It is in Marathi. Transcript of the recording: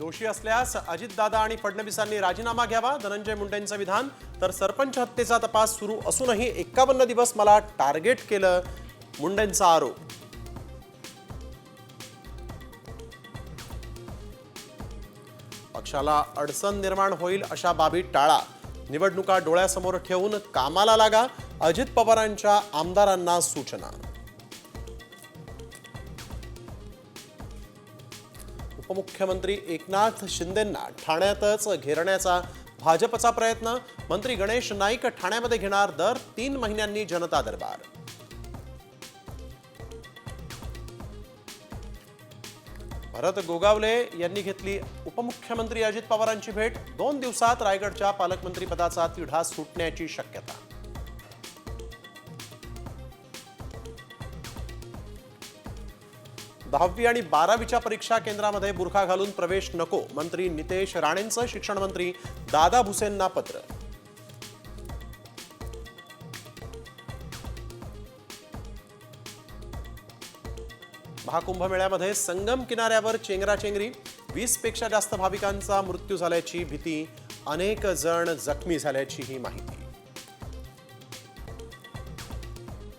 दोषी असल्यास अजितदादा आणि फडणवीसांनी राजीनामा घ्यावा धनंजय मुंडेंचं विधान. तर सरपंच हत्येचा तपास सुरू असूनही एकावन्न दिवस मला टार्गेट केलं मुंडेंचा आरोप. पक्षाला अडचण निर्माण होईल अशा बाबी टाळा. निवडणुका डोळ्यासमोर ठेवून कामाला लागा. अजित पवारांच्या आमदारांना सूचना. उपमुख्यमंत्री एकनाथ शिंदेंना ठाण्यातच घेरण्याचा भाजपचा प्रयत्न. मंत्री गणेश नाईक ठाण्यामध्ये घेणार दर तीन महिन्यांनी जनता दरबार. भरत गोगावले यांनी घेतली उपमुख्यमंत्री अजित पवारांची भेट. दोन दिवसात रायगडच्या पालकमंत्रीपदाचा तिढा सुटण्याची शक्यता. दहावी आणि बारावीच्या परीक्षा केंद्रामध्ये बुरखा घालून प्रवेश नको मंत्री नितेश राणेंचं शिक्षण मंत्री दादा भुसेंना पत्र. महाकुंभमेळ्यामध्ये संगम किनाऱ्यावर चेंगराचेंगरी वीसपेक्षा जास्त भाविकांचा मृत्यू झाल्याची भीती अनेक जण जखमी झाल्याची ही माहिती.